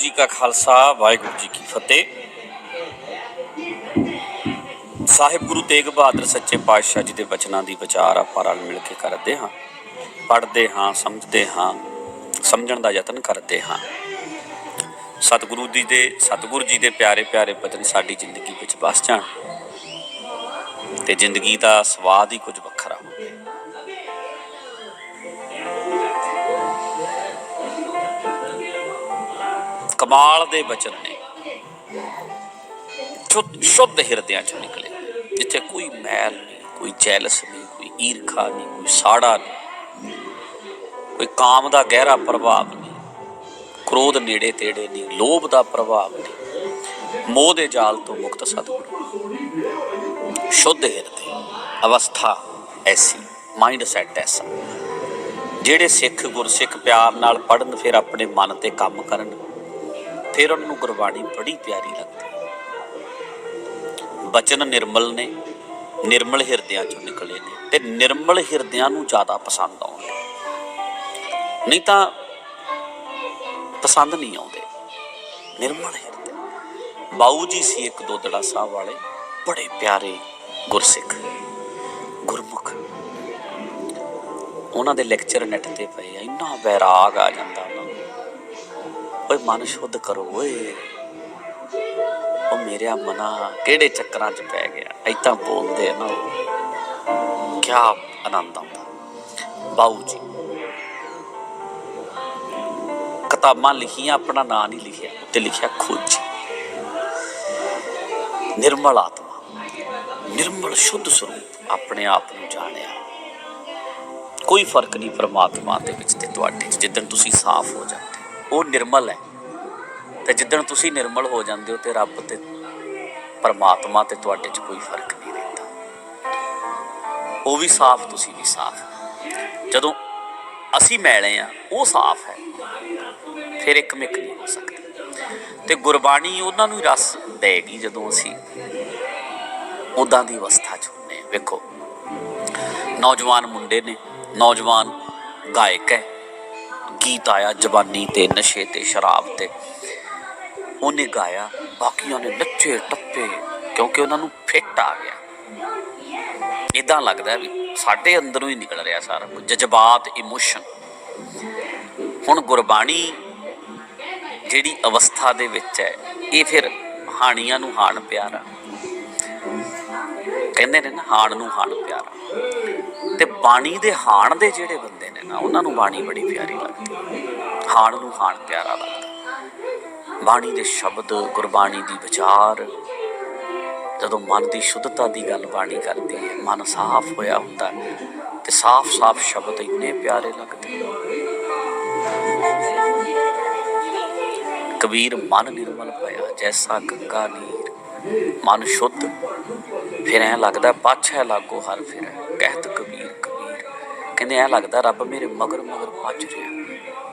ਜੀ ਕਾ ਖਾਲਸਾ, ਵਾਹਿਗੁਰੂ ਜੀ ਕੀ ਫਤਿਹ। ਸਾਹਿਬ ਗੁਰੂ ਤੇਗ ਬਹਾਦਰ ਸੱਚੇ ਪਾਤਸ਼ਾਹ ਜੀ ਦੇ ਬਚਨਾਂ ਦੀ ਵਿਚਾਰ ਆਪਾਂ ਰਲ ਮਿਲ ਕੇ ਕਰਦੇ ਹਾਂ। ਪੜ੍ਹਦੇ ਹਾਂ, ਸਮਝਦੇ ਹਾਂ, ਸਮਝਣ ਦਾ ਯਤਨ ਕਰਦੇ ਹਾਂ। ਸਤਿਗੁਰੂ ਜੀ ਦੇ, ਸਤਿਗੁਰੂ ਜੀ ਦੇ ਪਿਆਰੇ ਪਿਆਰੇ ਬਚਨ ਸਾਡੀ ਜ਼ਿੰਦਗੀ ਵਿੱਚ ਵਸ ਜਾਣ। ਤੇ ਜ਼ਿੰਦਗੀ ਦਾ ਸਵਾਦ ਹੀ ਕੁਝ ਕਮਾਲ ਦੇ ਬਚਨ ਨੇ। ਸ਼ੁੱਧ ਹਿਰਦਿਆਂ ਚੋਂ ਨਿਕਲੇ। ਜਿੱਥੇ ਕੋਈ ਮੈਲ ਨਹੀਂ, ਕੋਈ ਜੈਲਸ ਨਹੀਂ, ਕੋਈ ਈਰਖਾ ਨਹੀਂ, ਕੋਈ ਸਾੜਾ ਨਹੀਂ, ਕੋਈ ਕਾਮ ਦਾ ਗਹਿਰਾ ਪ੍ਰਭਾਵ ਨਹੀਂ, ਕ੍ਰੋਧ ਨੇੜੇ ਤੇੜੇ ਨਹੀਂ, ਲੋਭ ਦਾ ਪ੍ਰਭਾਵ ਨਹੀਂ, ਮੋਹ ਦੇ ਜਾਲ ਤੋਂ ਮੁਕਤ ਸਤਿਗੁਰੂ। ਸ਼ੁੱਧ ਹਿਰਦੇ, ਅਵਸਥਾ ਐਸੀ ਮਾਈਂਡ ਸੈਟ ਐਸਾ। ਜਿਹੜੇ ਸਿੱਖ ਗੁਰਸਿੱਖ ਪਿਆਰ ਨਾਲ ਪੜਨ ਫਿਰ ਆਪਣੇ ਮਨ ਤੇ ਕੰਮ ਕਰਨ ਫਿਰ ਉਹਨਾਂ ਨੂੰ ਗੁਰਬਾਣੀ ਬੜੀ ਪਿਆਰੀ ਲੱਗਦੀ। ਬਚਨ ਨਿਰਮਲ ਨੇ, ਨਿਰਮਲ ਹਿਰਦਿਆਂ ਚੋਂ ਨਿਕਲੇ ਨੇ ਤੇ ਨਿਰਮਲ ਹਿਰਦਿਆਂ ਨੂੰ ਜ਼ਿਆਦਾ ਪਸੰਦ ਆਉਂਦੇ ਨਹੀਂ ਤਾਂ ਪਸੰਦ ਨਹੀਂ ਆਉਂਦੇ। ਨਿਰਮਲ ਹਿਰਦੇ। ਬਾਊ ਜੀ ਸੀ ਇੱਕ ਦੋਦੜਾ ਸਾਹਿਬ ਵਾਲੇ, ਬੜੇ ਪਿਆਰੇ ਗੁਰਸਿੱਖ, ਗੁਰਮੁਖ। ਉਹਨਾਂ ਦੇ ਲੈਕਚਰ ਨੈਟ ਤੇ ਪਏ ਆ, ਇੰਨਾ ਵੈਰਾਗ ਆ ਜਾਂਦਾ ਓਏ ਮਨ ਸ਼ੁੱਧ ਕਰੋ ਓਏ। ਉਹ ਮੇਰਿਆ ਮਨਾ ਕਿਹੜੇ ਚੱਕਰਾਂ 'ਚ ਪੈ ਗਿਆ? ਐਦਾਂ ਬੋਲਦੇ ਆ ਨਾ ਕੀ ਆਨੰਦ ਆਉਂਦਾ। ਬਾਊ ਜੀ। ਕਿਤਾਬਾਂ ਲਿਖੀਆਂ, ਆਪਣਾ ਨਾਂ ਨਹੀਂ ਲਿਖਿਆ। ਉੱਤੇ ਲਿਖਿਆ ਖੋਜੀ। ਨਿਰਮਲ ਆਤਮਾ। ਨਿਰਮਲ ਸ਼ੁੱਧ ਸਰੂਪ ਆਪਣੇ ਆਪ ਨੂੰ ਜਾਣਿਆ। ਕੋਈ ਫ਼ਰਕ ਨਹੀਂ ਪਰਮਾਤਮਾ ਦੇ ਵਿੱਚ ਤੇ ਤੁਹਾਡੇ ਜਿੱਦਣ ਤੁਸੀਂ ਸਾਫ਼ ਹੋ ਜਾਂਦੇ ਉਹ ਨਿਰਮਲ ਹੈ। ਤੇ ਜਿੱਦਣ ਤੁਸੀਂ ਨਿਰਮਲ ਹੋ ਜਾਂਦੇ ਹੋ ਤੇ ਰੱਬ ਤੇ ਪਰਮਾਤਮਾ ਤੇ ਤੁਹਾਡੇ 'ਚ ਕੋਈ ਫ਼ਰਕ ਨਹੀਂ ਰਹਿੰਦਾ। ਉਹ ਵੀ ਸਾਫ਼, ਤੁਸੀਂ ਵੀ ਸਾਫ਼। ਜਦੋਂ ਅਸੀਂ ਮੈਲੇ ਆ ਉਹ ਸਾਫ਼ ਹੈ। ਫਿਰ ਇੱਕ ਮਿੱਕ ਨਹੀਂ ਹੋ ਸਕਦੇ। ਤੇ ਗੁਰਬਾਣੀ ਉਹਨਾਂ ਨੂੰ ਰਸ ਦੇਗੀ ਜਦੋਂ ਅਸੀਂ ਉਦਾਂ ਦੀ ਅਵਸਥਾ 'ਚ ਹੁੰਦੇ ਵੇਖੋ, ਨੌਜਵਾਨ ਮੁੰਡੇ ਨੇ, ਨੌਜਵਾਨ ਗਾਇਕ ਹੈ। ਗੀਤ ਆਇਆ ਜਵਾਨੀ ਤੇ ਨਸ਼ੇ ਤੇ ਸ਼ਰਾਬ ਤੇ? ਉਹਨੇ ਗਾਇਆ, ਬਾਕੀਆਂ ਨੇ ਨੱਚੇ ਟੱਪੇ, ਕਿਉਂਕਿ ਉਹਨਾਂ ਨੂੰ ਫਿੱਟ ਆ ਗਿਆ। ਇਦਾਂ ਲੱਗਦਾ ਵੀ ਸਾਡੇ ਅੰਦਰੋਂ ਹੀ ਨਿਕਲ ਰਿਹਾ ਸਾਰਾ ਕੁਝ, ਜਜ਼ਬਾਤ ਇਮੋਸ਼ਨ ਹੁਣ ਗੁਰਬਾਣੀ ਜਿਹੜੀ ਅਵਸਥਾ ਦੇ ਵਿੱਚ ਹੈ, ਇਹ ਫਿਰ ਹਾਣੀਆਂ ਨੂੰ ਹਾਣ ਪਿਆਰਾ। ਕਹਿੰਦੇ ਨੇ ਨਾ ਹਾਣ ਨੂੰ ਹਾਣ ਪਿਆਰਾ। ਤੇ ਬਾਣੀ ਦੇ ਹਾਣ ਦੇ ਜਿਹੜੇ ਬੰਦੇ ਨੇ ਨਾ, ਉਹਨਾਂ ਨੂੰ ਬਾਣੀ ਬੜੀ ਪਿਆਰੀ ਲੱਗਦੀ ਹਾਣ ਨੂੰ ਹਾਣ ਪਿਆਰਾ ਲੱਗਦਾ ਬਾਣੀ ਦੇ ਸ਼ਬਦ, ਗੁਰਬਾਣੀ ਦੀ ਵਿਚਾਰ, ਜਦੋਂ ਮਨ ਦੀ ਸ਼ੁੱਧਤਾ ਦੀ ਗੱਲ ਬਾਣੀ ਕਰਦੀ ਹੈ, ਮਨ ਸਾਫ਼ ਹੋਇਆ ਹੁੰਦਾ ਹੈ ਤੇ ਸਾਫ਼-ਸਾਫ਼ ਸ਼ਬਦ ਇੰਨੇ ਪਿਆਰੇ ਲੱਗਦੇ ਕਬੀਰ ਮਨ ਨਿਰਮਲ ਪਿਆ, ਜੈਸਾ ਗੰਗਾ ਨੀਰ। ਮਨ ਸ਼ੁੱਧ। ਫਿਰ ਐ ਲੱਗਦਾ ਪਾਛੈ ਲਾਗੋ ਹਰ ਫਿਰ, ਕਹਿਤ ਕਬੀਰ ਕਬੀਰ। ਕਹਿੰਦੇ ਐ ਲੱਗਦਾ ਰੱਬ ਮੇਰੇ ਮਗਰ ਮਗਰ ਭੱਜ ਰਿਹਾ।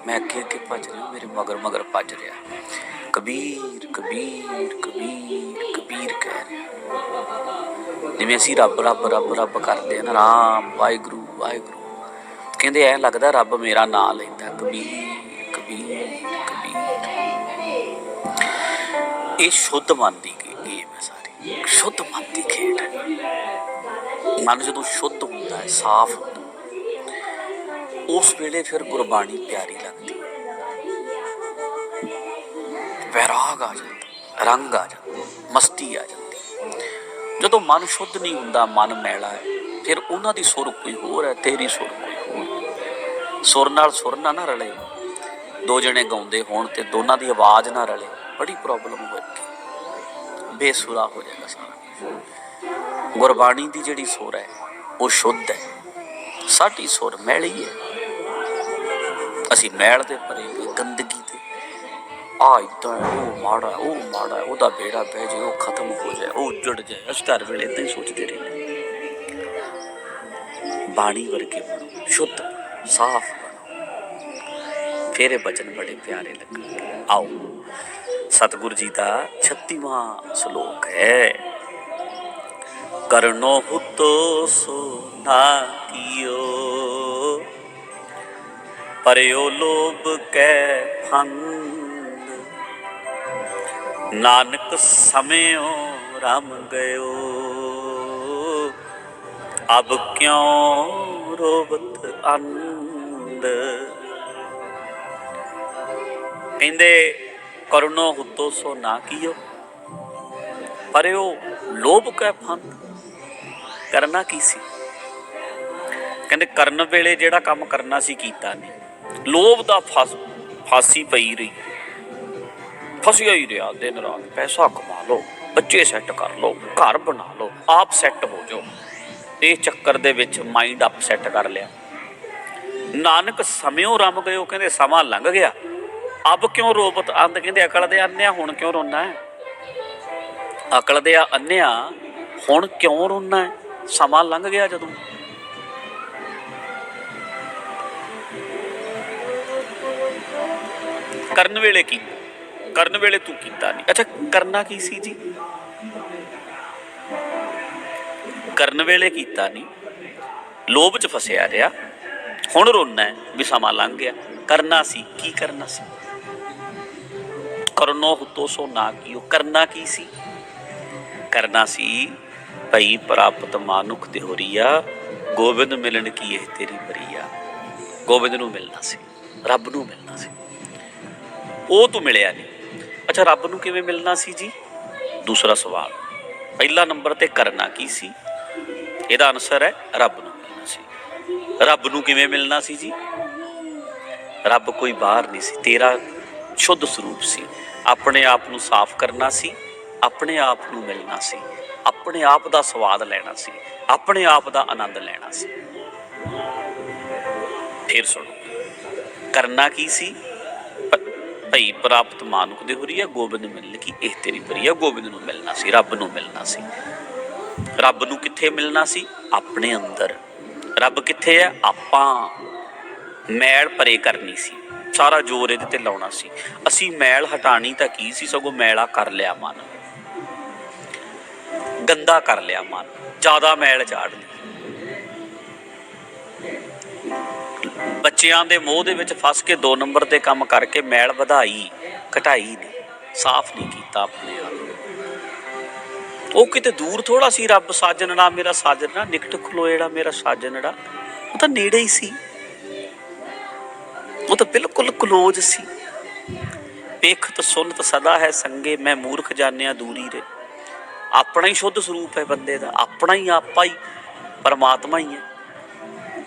ਮੈਂ ਅੱਗੇ ਅੱਗੇ ਭੱਜ ਰਿਹਾ, ਮੇਰੇ ਮਗਰ ਮਗਰ ਭੱਜ ਰਿਹਾ। ਕਬੀਰ ਕਬੀਰ ਕਬੀਰ ਕਬੀਰ ਕਹਿ ਰਿਹਾ। ਜਿਵੇਂ ਅਸੀਂ ਰੱਬ ਰੱਬ ਰੱਬ ਰੱਬ ਕਰਦੇ ਹਾਂ ਰਾਮ, ਵਾਹਿਗੁਰੂ ਵਾਹਿਗੁਰੂ। ਕਹਿੰਦੇ ਐ ਲੱਗਦਾ ਰੱਬ ਮੇਰਾ ਨਾਮ ਲੈਂਦਾ, ਕਬੀਰ ਕਬੀਰ ਕਬੀਰ। ਇਹ ਸ਼ੁੱਧ ਮਨ ਦੀ ਗੇਮ ਹੈ ਸਾਰੀ ਸ਼ੁੱਧ ਮਨ ਦੀ ਖੇਡ ਹੈ। ਮਨ ਜਦੋਂ ਸ਼ੁੱਧ ਹੁੰਦਾ ਹੈ ਸਾਫ਼ ਹੁੰਦਾ ਹੈ, ਉਸ ਵੇਲੇ ਫਿਰ ਗੁਰਬਾਣੀ ਪਿਆਰੀ ਲੱਗਦੀ ਹੈ। ਵੈਰਾਗ ਆ ਜਾਂਦਾ ਰੰਗ ਆ ਜਾਂਦਾ ਮਸਤੀ ਆ ਜਾਂਦੀ ਜਦੋਂ ਮਨ ਸ਼ੁੱਧ ਨਹੀਂ ਹੁੰਦਾ ਮਨ ਮੈਲਾ ਹੈ ਫਿਰ ਉਹਨਾਂ ਦੀ ਸੁਰ ਕੋਈ ਹੋਰ ਹੈ ਤੇਰੀ ਸੁਰ ਕੋਈ ਹੋਰ ਸੁਰ ਨਾਲ ਸੁਰ ਨਾ ਨਾ ਰਲੇ। ਦੋ ਜਣੇ ਗਾਉਂਦੇ ਹੋਣ ਤੇ ਦੋਨਾਂ ਦੀ ਆਵਾਜ਼ ਨਾ ਰਲੇ ਬੜੀ ਪ੍ਰੋਬਲਮ ਹੋਈ ਬੇਸੁਰਾ ਹੋ ਜਾਏਗਾ ਸਾਰਾ। ਗੁਰਬਾਣੀ ਦੀ ਜਿਹੜੀ ਸੁਰ ਹੈ, ਉਹ ਸ਼ੁੱਧ ਹੈ। ਸਾਡੀ ਸੁਰ ਮੈਲੀ ਹੈ। ਅਸੀਂ ਮੈਲ ਦੇ ਭਰੇ ਗੰਦਗੀ ਤੇ ਆ ਇਦਾਂ ਉਹ ਮਾੜਾ ਉਹ ਮਾੜਾ ਉਹਦਾ ਬੇੜਾ ਬਹਿ ਜਾਏ, ਉਹ ਖਤਮ ਹੋ ਜਾਏ, ਉਹ ਉੱਜੜ ਜਾਏ। ਅਸੀਂ ਘਰ ਵੇਲੇ ਇਦਾਂ ਹੀ ਸੋਚਦੇ ਰਹਿੰਦੇ ਬਾਣੀ ਵਰਗੇ ਬਣੋ, ਸ਼ੁੱਧ ਸਾਫ਼ ਬਣੋ। ਫਿਰ ਇਹ ਬਚਨ ਬੜੇ ਪਿਆਰੇ ਲੱਗਣਗੇ। ਆਓ। ਸਤਿਗੁਰੂ ਜੀ ਦਾ 36ਵਾਂ ਸ਼ਲੋਕ ਹੈ। ਕਰਨੋ ਹੁਤੋ ਸੋ ਨਾ ਕੀਓ। ਪਰਿਓ ਲੋਭ ਕੈ ਫੰਦ ਨਾਨਕ ਸਮਿਓ ਰਮ ਗਇਓ। ਅਬ ਕਿਉ ਰੋਵਤ ਅੰਦ ਕਹਿੰਦੇ, ਕਰੁਣੋ ਹੁਤੋ ਸੋ ਨਾ ਕੀਓ। ਪਰਿਓ ਲੋਭ ਕੈ ਫੰਦ। ਕਰਨਾ ਕੀ ਸੀ? ਕਹਿੰਦੇ, ਕਰਨ ਵੇਲੇ ਜਿਹੜਾ ਕੰਮ ਕਰਨਾ ਸੀ, ਕੀਤਾ ਨਹੀਂ। ਲੋਭ ਦਾ ਫਸ, ਫਾਸੀ ਪਈ ਰਹੀ। ਫਸਿਆ ਹੀ ਰਿਹਾ, ਦਿਨ ਰਾਤ। ਪੈਸਾ ਕਮਾ ਲਓ, ਬੱਚੇ ਸੈੱਟ ਕਰ ਲਓ, ਘਰ ਬਣਾ ਲਓ, ਆਪ ਸੈੱਟ ਹੋ ਜਾਓ। ਇਹ ਚੱਕਰ ਦੇ ਵਿੱਚ ਮਾਈਂਡ ਅਪਸੈਟ ਕਰ ਲਿਆ। ਨਾਨਕ ਸਮਿਓ ਰਮ ਗਏ, ਉਹ ਕਹਿੰਦੇ, ਸਮਾਂ ਲੰਘ ਗਿਆ। ਅਬ ਕਿਉਂ ਰੋਬਤ ਅੰਧ ਕਹਿੰਦੇ ਅਕਲ ਦੇ ਅੰਨਿਆ ਹੁਣ ਕਿਉਂ ਰੋਣਾ ਹੈ ਅਕਲ ਦੇ ਅੰਨਿਆ ਹੁਣ ਕਿਉਂ ਰੋਣਾ ਹੈ ਸਮਾਂ ਲੰਘ ਗਿਆ ਜਦੋਂ ਕਰਨ ਵੇਲੇ ਕੀ ਕਰਨ ਵੇਲੇ ਤੂੰ ਕੀਤਾ ਨਹੀਂ ਅੱਛਾ ਕਰਨਾ ਕੀ ਸੀ ਜੀ ਕਰਨ ਵੇਲੇ ਕੀਤਾ ਨਹੀਂ ਲੋਭ 'ਚ ਫਸਿਆ ਰਿਹਾ ਹੁਣ ਰੋਣਾ ਵੀ ਸਮਾਂ ਲੰਘ ਗਿਆ ਕਰਨਾ ਸੀ ਕੀ ਕਰਨਾ ਸੀ ਕਰਨੋ ਹੁਤੋ ਸੋ ਨਾ ਕੀਓ। ਕਰਨਾ ਕੀ ਸੀ? ਕਰਨਾ ਸੀ, ਭਈ ਪ੍ਰਾਪਤ ਮਾਨੁਖ ਤੇ ਹੋਰੀਆ ਗੋਬਿੰਦ ਮਿਲਣ ਕੀ ਇਹ ਤੇਰੀ ਬਰੀਆ ਗੋਬਿੰਦ ਨੂੰ ਮਿਲਣਾ ਸੀ, ਰੱਬ ਨੂੰ ਮਿਲਣਾ ਸੀ। ਉਹ ਤੂੰ ਮਿਲਿਆ ਨਹੀਂ। ਅੱਛਾ, ਰੱਬ ਨੂੰ ਕਿਵੇਂ ਮਿਲਣਾ ਸੀ ਜੀ? ਦੂਸਰਾ ਸਵਾਲ। ਪਹਿਲਾ ਨੰਬਰ ਤੇ ਕਰਨਾ ਕੀ ਸੀ? ਇਹਦਾ ਆਨਸਰ ਹੈ, ਰੱਬ ਨੂੰ ਮਿਲਣਾ ਸੀ। ਰੱਬ ਨੂੰ ਕਿਵੇਂ ਮਿਲਣਾ ਸੀ ਜੀ? ਰੱਬ ਕੋਈ ਬਾਹਰ ਨਹੀਂ ਸੀ। ਤੇਰਾ ਸ਼ੁੱਧ ਸਰੂਪ ਸੀ। ਆਪਣੇ ਆਪ ਨੂੰ ਸਾਫ਼ ਕਰਨਾ ਸੀ, ਆਪਣੇ ਆਪ ਨੂੰ ਮਿਲਣਾ ਸੀ, ਆਪਣੇ ਆਪ ਦਾ ਸਵਾਦ ਲੈਣਾ ਸੀ, ਆਪਣੇ ਆਪ ਦਾ ਆਨੰਦ ਲੈਣਾ ਸੀ। ਫਿਰ ਸੁਣੋ, ਕਰਨਾ ਕੀ ਸੀ? ਭ- ਭਈ ਪ੍ਰਾਪਤ ਮਾਨੁਕ ਦੇ ਹੁਰੀਆ ਗੋਬਿੰਦ ਮਿਲਣ ਕੀ ਇਹ ਤੇਰੀ ਬਰੀਆ ਗੋਬਿੰਦ ਨੂੰ ਮਿਲਣਾ ਸੀ, ਰੱਬ ਨੂੰ ਮਿਲਣਾ ਸੀ। ਰੱਬ ਨੂੰ ਕਿੱਥੇ ਮਿਲਣਾ ਸੀ? ਆਪਣੇ ਅੰਦਰ। ਰੱਬ ਕਿੱਥੇ ਹੈ ਆਪਾਂ। ਮੈਲ ਪਰੇ ਕਰਨੀ ਸੀ। ਸਾਰਾ ਜ਼ੋਰ ਇਹਦੇ ਤੇ ਲਾਉਣਾ ਸੀ। ਅਸੀਂ ਮੈਲ ਹਟਾਣੀ ਤਾਂ ਕੀ ਸੀ? ਸਗੋਂ ਮੈਲਾ ਕਰ ਲਿਆ ਮਨ। ਗੰਦਾ ਕਰ ਲਿਆ ਮਨ। ਜ਼ਿਆਦਾ ਮੈਲ ਚਾੜ ਲਈ। ਬੱਚਿਆਂ ਦੇ ਮੋਹ ਦੇ ਵਿੱਚ ਫਸ ਕੇ ਦੋ ਨੰਬਰ ਤੇ ਕੰਮ ਕਰਕੇ ਮੈਲ ਵਧਾਈ, ਘਟਾਈ ਨਹੀਂ। ਸਾਫ਼ ਨਹੀਂ ਕੀਤਾ ਆਪਣੇ ਆਪ ਨੂੰ। ਉਹ ਕਿਤੇ ਦੂਰ ਥੋੜਾ ਸੀ ਰੱਬ ਸਾਜਣੜਾ ਮੇਰਾ ਸਾਜਣੜਾ ਨਿਕਟ ਖਲੋਏੜਾ ਮੇਰਾ ਸਾਜਣੜਾ ਉਹ ਤਾਂ ਨੇੜੇ ਹੀ ਸੀ। ਉਹ ਤਾਂ ਬਿਲਕੁਲ ਕਲੋਜ਼ ਸੀ। ਵੇਖਤ ਸੁਨਤ ਸਦਾ ਹੈ ਸੰਗੇ, ਮੈਂ ਮੂਰਖ ਜਾਣਿਆ ਦੂਰੀ ਰੇ। ਆਪਣਾ ਹੀ ਸ਼ੁੱਧ ਸਰੂਪ ਹੈ ਬੰਦੇ ਦਾ, ਆਪਣਾ ਹੀ ਆਪਾ ਹੀ ਪਰਮਾਤਮਾ ਹੀ ਹੈ।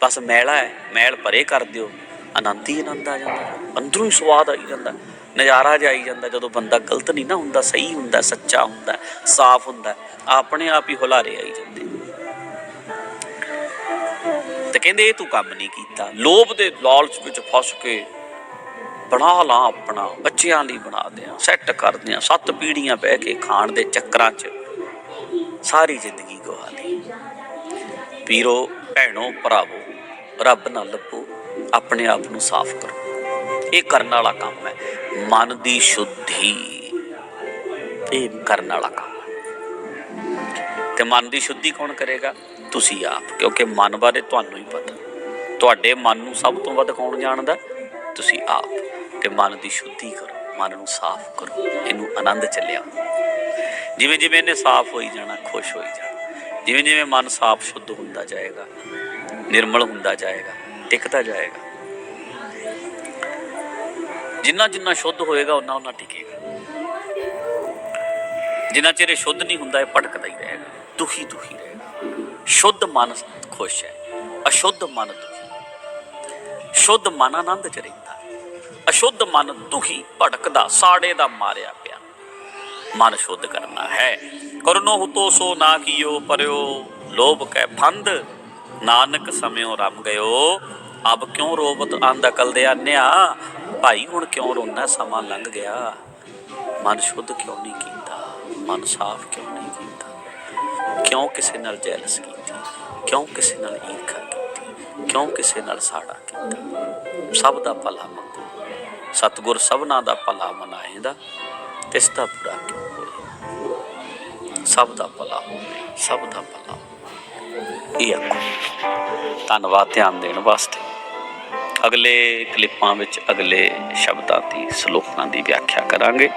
ਬਸ ਮੈਲਾ ਹੈ, ਮੈਲ ਪਰੇ ਕਰ ਦਿਓ। ਆਨੰਦ ਹੀ ਆਨੰਦ ਆ ਜਾਂਦਾ। ਅੰਦਰੋਂ ਹੀ ਸਵਾਦ ਆਈ ਜਾਂਦਾ। ਨਜ਼ਾਰਾ ਜਾਈ ਜਾਂਦਾ ਜਦੋਂ ਬੰਦਾ ਗਲਤ ਨਹੀਂ ਨਾ ਹੁੰਦਾ, ਸਹੀ ਹੁੰਦਾ, ਸੱਚਾ ਹੁੰਦਾ, ਸਾਫ਼ ਹੁੰਦਾ, ਆਪਣੇ ਆਪ ਹੀ ਹੁਲਾਰੇ ਆਈ ਜਾਂਦੇ। ਕਹਿੰਦੇ ਇਹ ਤੂੰ ਕੰਮ ਨਹੀਂ ਕੀਤਾ। ਲੋਭ ਦੇ ਲਾਲਚ ਵਿੱਚ ਫਸ ਕੇ ਬਣਾ ਲਾ ਆਪਣਾ, ਬੱਚਿਆਂ ਲਈ ਬਣਾ ਦਿਆਂ ਸੈੱਟ ਕਰ ਦਿਆਂ, ਸੱਤ ਪੀੜੀਆਂ ਬਹਿ ਕੇ ਖਾਣ ਦੇ ਚੱਕਰਾਂ 'ਚ ਸਾਰੀ ਜ਼ਿੰਦਗੀ ਗਵਾ ਲਈ। ਪੀਰੋ, ਭੈਣੋ, ਭਰਾਵੋ, ਰੱਬ ਨਾਲ ਲੱਭੋ, ਆਪਣੇ ਆਪ ਨੂੰ ਸਾਫ਼ ਕਰੋ। ਇਹ ਕਰਨ ਵਾਲਾ ਕੰਮ ਹੈ। ਮਨ ਦੀ ਸ਼ੁੱਧੀ। ਇਹ ਕਰਨ ਵਾਲਾ ਕੰਮ ਹੈ। ਤੇ ਮਨ ਦੀ ਸ਼ੁੱਧੀ ਕੌਣ ਕਰੇਗਾ? ਤੁਸੀਂ ਆਪ, ਕਿਉਂਕਿ ਮਨ ਬਾਰੇ ਤੁਹਾਨੂੰ ਹੀ ਪਤਾ। ਤੁਹਾਡੇ ਮਨ ਨੂੰ ਸਭ ਤੋਂ ਵੱਧ ਕੌਣ ਜਾਣਦਾ? ਤੁਸੀਂ ਆਪ। ਤੇ ਮਨ ਦੀ ਸ਼ੁੱਧੀ ਕਰੋ, ਮਨ ਨੂੰ ਸਾਫ਼ ਕਰੋ, ਇਹਨੂੰ ਆਨੰਦ ਚੱਲਿਆ। ਜਿਵੇਂ ਜਿਵੇਂ ਇਹਨੇ ਸਾਫ਼ ਹੋਈ ਜਾਣਾ, ਖੁਸ਼ ਹੋਈ ਜਾਣਾ। ਜਿਵੇਂ ਜਿਵੇਂ ਮਨ ਸਾਫ਼ ਸ਼ੁੱਧ ਹੁੰਦਾ ਜਾਏਗਾ, ਨਿਰਮਲ ਹੁੰਦਾ ਜਾਏਗਾ, ਟਿਕਦਾ ਜਾਏਗਾ। ਜਿੰਨਾ ਜਿੰਨਾ ਸ਼ੁੱਧ ਹੋਏਗਾ ਉਹਨਾਂ ਉਹਨਾਂ ਟਿਕੇਗਾ। ਜਿੰਨਾ ਚਿਰ ਸ਼ੁੱਧ ਨਹੀਂ ਹੁੰਦਾ, ਇਹ ਭਟਕਦਾ ਹੀ ਰਹੇਗਾ। ਦੁਖੀ ਦੁਖੀ ਰਹੇਗਾ। ਸ਼ੁੱਧ ਮਨ ਖੁਸ਼ ਹੈ, ਅਸ਼ੁੱਧ ਮਨ ਦੁਖੀ। ਸ਼ੁੱਧ ਮਨ ਆਨੰਦ ਚ ਰਹਿੰਦਾ ਅਸ਼ੁੱਧ ਮਨ ਦੁਖੀ ਭਟਕਦਾ ਸਾੜੇ ਦਾ ਮਾਰਿਆ ਪਿਆ। ਮਨ ਸ਼ੁੱਧ ਕਰਨਾ ਹੈ, ਕਰਨੋ ਹੁਤੋ ਸੋ ਨਾ ਕੀਓ ਪਰਿਓ, ਲੋਭ ਕੈ ਫੰਦ ਨਾਨਕ ਸਮਿਓ ਰਮ ਗਇਓ, ਅਬ ਕਿਉਂ ਰੋਬਤ ਅੰਧ ਅਕਲ ਦੇ ਆਨਿਆ? ਭਾਈ ਹੁਣ ਕਿਉਂ ਰੋਣਾ ਸਮਾਂ ਲੰਘ ਗਿਆ। ਮਨ ਸ਼ੁੱਧ ਕਿਉਂ ਨਹੀਂ ਕੀਤਾ? ਮਨ ਸਾਫ਼ ਕਿਉਂ ਨਹੀਂ ਕੀਤਾ? ਕਿਉਂ ਕਿਸੇ ਨਾਲ ਜੈਲਸ ਕੀਤੀ? ਕਿਉਂ ਕਿਸੇ ਨਾਲ ਈਰਖਾ ਕੀਤੀ ਕਿਉਂ ਕਿਸੇ ਨਾਲ ਸਾੜਾ ਕੀਤਾ ਸਭ ਦਾ ਭਲਾ ਮੰਗੋ। ਸਤਿਗੁਰ ਸਭਨਾ ਦਾ ਭਲਾ ਮਨਾਏਦਾ, ਤਿਸ ਦਾ ਬੁਰਾ ਕਿਉਂ ਹੋਏ ਸਭ ਦਾ ਭਲਾ ਹੋਵੇ, ਸਭ ਦਾ ਭਲਾ ਇਹ ਆਖੋ। ਧੰਨਵਾਦ ਧਿਆਨ ਦੇਣ ਵਾਸਤੇ। ਅਗਲੇ ਕਲਿੱਪਾਂ ਵਿੱਚ ਅਗਲੇ ਸ਼ਬਦਾਂ ਦੀ, ਸ਼ਲੋਕਾਂ ਦੀ ਵਿਆਖਿਆ ਕਰਾਂਗੇ।